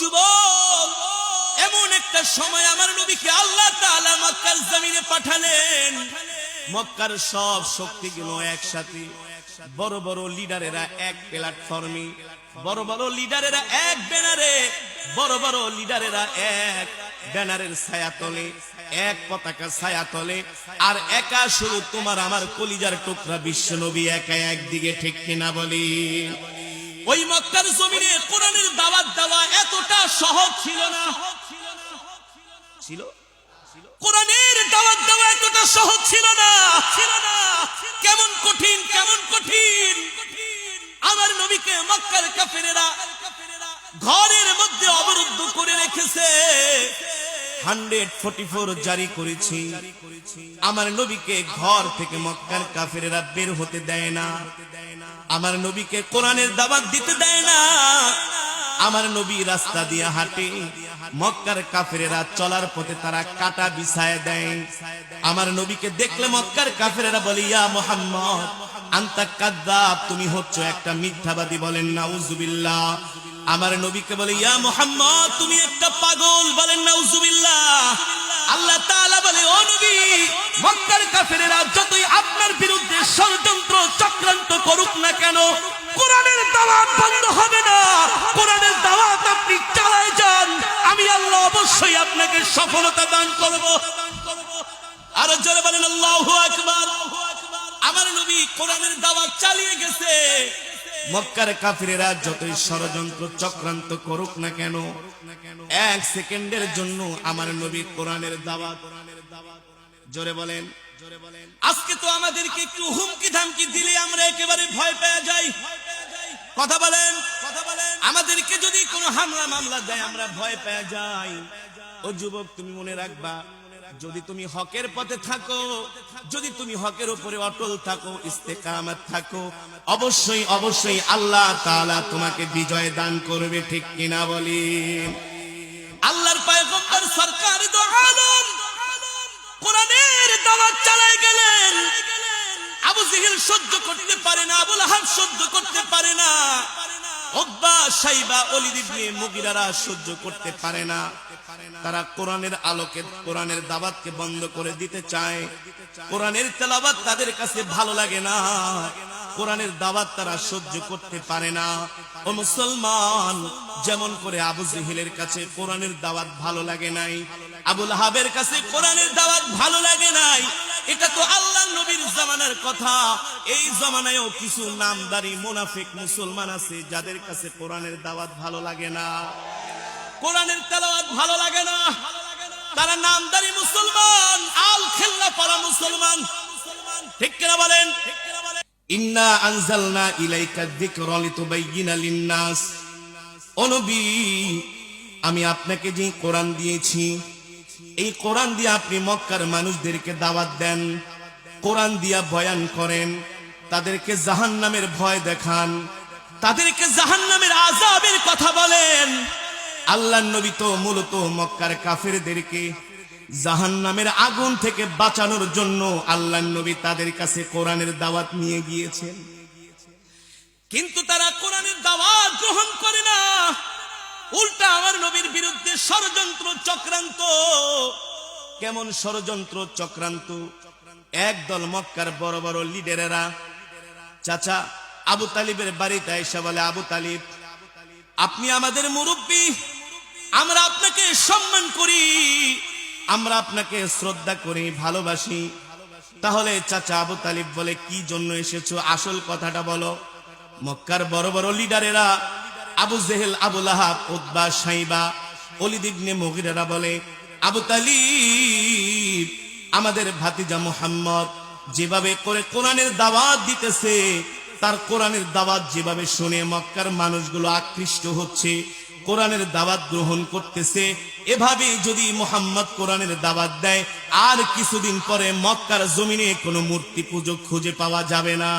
যুবক, এমন একটা সময় আমার নবীকে আল্লাহ তাআলা মক্কার জমিনে পাঠালেন। মক্কার সব শক্তিগুলো একসাথে। বড় বড় লিডারেরা এক প্ল্যাটফর্মে, বড় বড় লিডারেরা এক ব্যানারে, বড় বড় লিডারেরা এক ব্যানারের ছায়া তলে, এক পতাকা ছায়া তলে। আর একা শুধু তোমার আমার কলিজার টুকরা বিশ্ব নবী একা একদিকে ঠিক কিনা বলি। ওই মক্কার জমিনে কোরআনের দাওয়াত দেওয়া এতটা সহজ ছিল না। ছিল? কোরআনের দাওয়াত দেওয়া এতটা সহজ ছিল না। ছিল না কেমন কঠিন কেমন কঠিন। আমার নবীকে মক্কার কাফেরেরা ঘরের মধ্যে অবরুদ্ধ করে রেখেছে। হান্ড্রেড ফোর্টি ফোর জারি করেছি। আমার নবীকে ঘর থেকে মক্কার কাফেরেরা বের হতে দেয় না। আমার নবীকে কোরআনের দাবাত দিতে দেয় না। আমার নবী রাস্তা দিয়ে হাঁটে। মক্কার কাফেরেরা চলার পথে তারা কাটা বিছায় দেয়। আমার নবীকে দেখলে মক্কার কাফেরেরা বলে, ইয়া মোহাম্মদ, আন্তা কাদ্দাব, তুমি হচ্ছ একটা মিথ্যাবাদী বলেন না উজুবিল্লাহ আমার নবীকে বলে, ইয়া মোহাম্মদ, তুমি একটা পাগল বলেন না উজুবিল্লাহ আল্লাহ তাআলা বলে, ও নবী, মক্কার কাফেরেরা যতই আপনার বিরুদ্ধে কেন? কোরআনের দাওয়াত বন্ধ হবে না। কোরআনের দাওয়াত আপনি চালায় যান। আমি আল্লাহ অবশ্যই আপনাকে সফলতা দান করব। আর জোরে বলেন, আল্লাহু আকবার। আমার নবী কোরআনের দাওয়াত চালিয়ে গেছে। মক্কার কাফিরেরা যতই ষড়যন্ত্র চক্রান্ত করুক না কেন, এক সেকেন্ডের জন্য আমার নবী কোরআনের দাওয়াত। জোরে বলেন। জোরে বলেন আজকে তো আমাদেরকে একটু হুমকি ধামকি দিলে একেবারে ভয় পেয়ে যাই। কথা বলেন কথা বলেন। আমাদেরকে যদি কোনো হামলা মামলা দেয়, আমরা ভয় পেয়ে যাই। ও যুবক, তুমি মনে রাখবা, যদি তুমি হকের পথে থাকো, যদি তুমি হকের উপরে অটল থাকো, ইস্তেকামাত থাকো, অবশ্যই অবশ্যই আল্লাহ তাআলা তোমাকে বিজয় দান করবে, ঠিক কিনা বলি? আল্লাহর পয়গম্বর সরকার দো কোরআনের আবু সহ্য করতে পারে না, আবুল আহাব সহ্য করতে পারে না। দাওয়াত তারা সহ্য করতে পারে না। মুসলমান, যেমন করে আবু জেহেলের কাছে কোরআনের দাওয়াত ভালো লাগে নাই, আবুল হাবের কাছে কোরআনের দাওয়াত ভালো লাগে নাই এটা তো আল্লাহ নবীর জামানার কথা। এই জামানায়ও কিছু নামদারি মুনাফিক মুসলমান আছে, যাদের কাছে কোরআনের দাওয়াত ভালো লাগে না। কোরআনের তেলাওয়াত ভালো লাগে না। তারা নামদারি মুসলমান, আল খেল্লা পারা মুসলমান। ঠিক কিনা বলেন? ইন্না আনজালনা ইলাইকা যিকরা লিতুবাইয়িনা লিন-নাস। ও নবী, আমি আপনাকে যে কোরআন দিয়েছি এই কোরআন দিয়ে আপনি মক্কার মানুষদেরকে দাওয়াত দেন, কোরআন দিয়া বয়ান করেন, তাদেরকে জাহান্নামের ভয় দেখান, তাদেরকে জাহান্নামের আযাবের কথা বলেন। আল্লাহ নবী তো মূলত মক্কার কাফেরদেরকে জাহান্নামের আগুন থেকে বাঁচানোর জন্য আল্লাহ নবী তাদের কাছে কোরআনের দাওয়াত নিয়ে গিয়েছেন। কিন্তু তারা কোরআনের দাওয়াত গ্রহণ করে না। উল্টা আমার নবীর বিরুদ্ধে ষড়যন্ত্র চক্রান্ত। কেমন ষড়যন্ত্র চক্রান্ত? একদল মক্কার বড় বড় লিডারেরা। চাচা, আবু তালিবের বাড়িতে এসে বলে, আবু তালিব, আপনি আমাদের মুরব্বী। আমরা আপনাকে সম্মান করি। আমরা আপনাকে শ্রদ্ধা করি, ভালোবাসি। তাহলে চাচা আবু তালিব বলে, কি জন্য এসেছ? আসল কথাটা বলো। মক্কার বড় বড় লিডারেরা আবু জেহেল আবুল আহাব উদ্বা সাইবা অলিদিবনে মগিরেরা বলে, আবু তালিব, আমাদের ভাতিজা মোহাম্মদ যেভাবে করে কোরআনের দাওয়াত দিতেছে, তার কোরআনের দাওয়াত যেভাবে শুনে মক্কার মানুষগুলো আকৃষ্ট হচ্ছে, কোরআনের দাওয়াত গ্রহণ করতেছে এভাবে যদি মোহাম্মদ কোরআনের দাওয়াত দেয়, আর কিছুদিন পরে মক্কার জমিনে কোনো মূর্তি পুজো খুঁজে পাওয়া যাবে না।